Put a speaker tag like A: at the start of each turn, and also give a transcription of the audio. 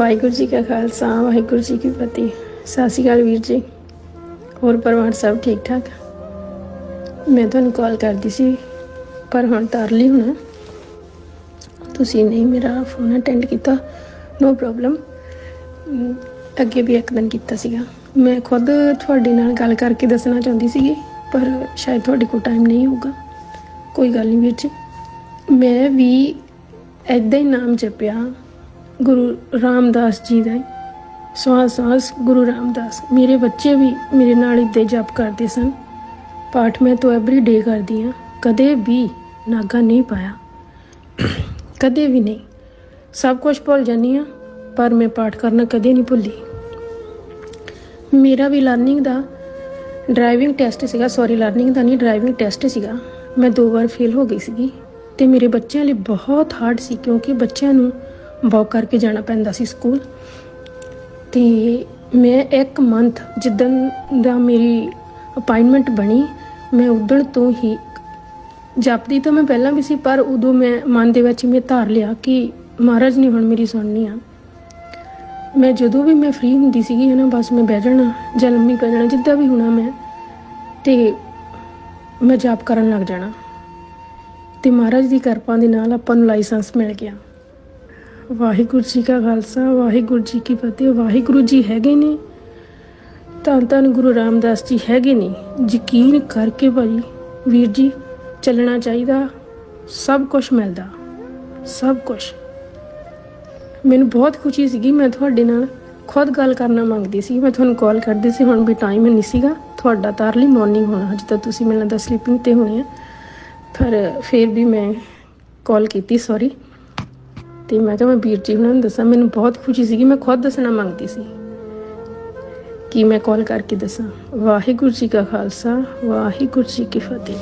A: ਵਾਹਿਗੁਰੂ ਜੀ ਕਾ ਖਾਲਸਾ, ਵਾਹਿਗੁਰੂ ਜੀ ਕੀ ਫਤਿਹ। ਸਤਿ ਸ਼੍ਰੀ ਅਕਾਲ ਵੀਰ ਜੀ। ਹੋਰ ਪਰਿਵਾਰ ਸਭ ਠੀਕ ਠਾਕ? ਮੈਂ ਤੁਹਾਨੂੰ ਕਾਲ ਕਰਦੀ ਸੀ, ਪਰ ਹੁਣ ਤਾਰ ਲਈ ਹੁਣ। ਤੁਸੀਂ ਨਹੀਂ ਮੇਰਾ ਫੋਨ ਅਟੈਂਡ ਕੀਤਾ ਨੋ ਪ੍ਰੋਬਲਮ ਅੱਗੇ ਵੀ ਇੱਕ ਦਿਨ ਕੀਤਾ ਸੀਗਾ। ਮੈਂ ਖੁਦ ਤੁਹਾਡੇ ਨਾਲ ਗੱਲ ਕਰਕੇ ਦੱਸਣਾ ਚਾਹੁੰਦੀ ਸੀਗੀ, ਪਰ ਸ਼ਾਇਦ ਤੁਹਾਡੇ ਕੋਲ ਟਾਈਮ ਨਹੀਂ ਹੋਊਗਾ। ਕੋਈ ਗੱਲ ਨਹੀਂ ਵੀਰ ਜੀ। ਮੈਂ ਵੀ ਐਦਾਂ ਹੀ ਨਾਮ ਜਪਿਆ ਗੁਰੂ ਰਾਮਦਾਸ ਜੀ ਦਾ ਸਵਾਸ ਸਵਾਸ ਗੁਰੂ ਰਾਮਦਾਸ। ਮੇਰੇ ਬੱਚੇ ਵੀ ਮੇਰੇ ਨਾਲ ਇੱਦਾਂ ਜਪ ਕਰਦੇ ਸਨ। ਪਾਠ ਮੈਂ ਤੋਂ ਐਵਰੀ ਡੇ ਕਰਦੀ ਆ ਕਦੇ ਵੀ ਨਾਗਾ ਨਹੀਂ ਪਾਇਆ। ਕਦੇ ਵੀ ਨਹੀਂ। ਸਭ ਕੁਝ ਭੁੱਲ ਜਾਂਦੀ ਆ ਪਰ ਮੈਂ ਪਾਠ ਕਰਨਾ ਕਦੇ ਨਹੀਂ ਭੁੱਲੀ। ਮੇਰਾ ਵੀ ਲਰਨਿੰਗ ਦਾ ਡਰਾਈਵਿੰਗ ਟੈਸਟ ਸੀਗਾ। ਸੌਰੀ ਲਰਨਿੰਗ ਦਾ ਨਹੀਂ ਡਰਾਈਵਿੰਗ ਟੈਸਟ ਸੀਗਾ। ਮੈਂ ਦੋ ਵਾਰ ਫੇਲ ਹੋ ਗਈ ਸੀਗੀ। ਤੇ ਮੇਰੇ ਬੱਚਿਆਂ ਲਈ ਬਹੁਤ ਹਾਰਡ ਸੀ, ਕਿਉਂਕਿ ਬੱਚਿਆਂ ਨੂੰ ਵਾਕ ਕਰਕੇ ਜਾਣਾ ਪੈਂਦਾ ਸੀ ਸਕੂਲ। ਤੇ ਮੈਂ ਇੱਕ ਮੰਥ ਜਿੱਦਣ ਦਾ ਮੇਰੀ ਅਪਾਇੰਟਮੈਂਟ ਬਣੀ, ਮੈਂ ਉਦੋਂ ਤੋਂ ਹੀ ਜਪਦੀ ਤਾਂ ਮੈਂ ਪਹਿਲਾਂ ਵੀ ਸੀ, ਪਰ ਉਦੋਂ ਮੈਂ ਮਨ ਦੇ ਵਿੱਚ ਮੈਂ ਧਾਰ ਲਿਆ ਕਿ ਮਹਾਰਾਜ ਨੇ ਹੁਣ ਮੇਰੀ ਸੁਣਨੀ ਆ। ਮੈਂ ਜਦੋਂ ਵੀ ਮੈਂ ਫ੍ਰੀ ਹੁੰਦੀ ਸੀਗੀ ਨਾ ਬਸ ਮੈਂ ਬਹਿ ਜਾਣਾ, ਜਾਂ ਲੰਮੀ ਪੈ ਜਾਣਾ, ਜਿੱਦਾਂ ਵੀ ਹੋਣਾ ਮੈਂ, ਤੇ ਮੈਂ ਜਾਪ ਕਰਨ ਲੱਗ ਜਾਣਾ। ਤੇ ਮਹਾਰਾਜ ਦੀ ਕਿਰਪਾ ਦੇ ਨਾਲ ਆਪਾਂ ਨੂੰ ਲਾਇਸੈਂਸ ਮਿਲ ਗਿਆ। ਵਾਹਿਗੁਰੂ ਜੀ ਕਾ ਖਾਲਸਾ, ਵਾਹਿਗੁਰੂ ਜੀ ਕੀ ਫਤਿਹ, ਵਾਹਿਗੁਰੂ ਜੀ ਹੈਗੇ ਨੇ। ਤਾਂ ਤਾਂ ਗੁਰੂ ਰਾਮਦਾਸ ਜੀ ਹੈਗੇ ਨੇ। ਯਕੀਨ ਕਰਕੇ ਭਾਜੀ ਵੀਰ ਜੀ, ਚੱਲਣਾ ਚਾਹੀਦਾ, ਸਭ ਕੁਝ ਮਿਲਦਾ, ਸਭ ਕੁਝ ਮੈਨੂੰ ਬਹੁਤ ਖੁਸ਼ੀ ਸੀਗੀ, ਮੈਂ ਤੁਹਾਡੇ ਨਾਲ ਖੁਦ ਗੱਲ ਕਰਨਾ ਮੰਗਦੀ ਸੀ। ਮੈਂ ਤੁਹਾਨੂੰ ਕਾਲ ਕਰਦੀ ਸੀ, ਹੁਣ ਵੀ ਟਾਈਮ ਨਹੀਂ ਸੀਗਾ। ਤੁਹਾਡਾ ਤਾਰ ਲਈ ਮਾਰਨਿੰਗ ਹੋਣਾ ਹਜੇ ਤਾਂ ਤੁਸੀਂ ਮੈਨੂੰ ਲੱਗਦਾ ਸਲੀਪਿੰਗ ਤੇ ਹੋਣੇ ਆ। ਪਰ ਫਿਰ ਵੀ ਮੈਂ ਕਾਲ ਕੀਤੀ ਸੌਰੀ ਤੇ ਮੈਂ ਕਿਹਾ ਮੈਂ ਵੀਰ ਜੀ ਉਹਨਾਂ ਨੂੰ ਦੱਸਾਂ, ਮੈਨੂੰ ਬਹੁਤ ਖੁਸ਼ੀ ਸੀਗੀ, ਮੈਂ ਖੁਦ ਦੱਸਣਾ ਮੰਗਦੀ ਸੀ ਕਿ ਮੈਂ ਕਾਲ ਕਰਕੇ ਦੱਸਾਂ। ਵਾਹਿਗੁਰੂ ਜੀ ਕਾ ਖਾਲਸਾ, ਵਾਹਿਗੁਰੂ ਜੀ ਕੀ ਫਤਿਹ।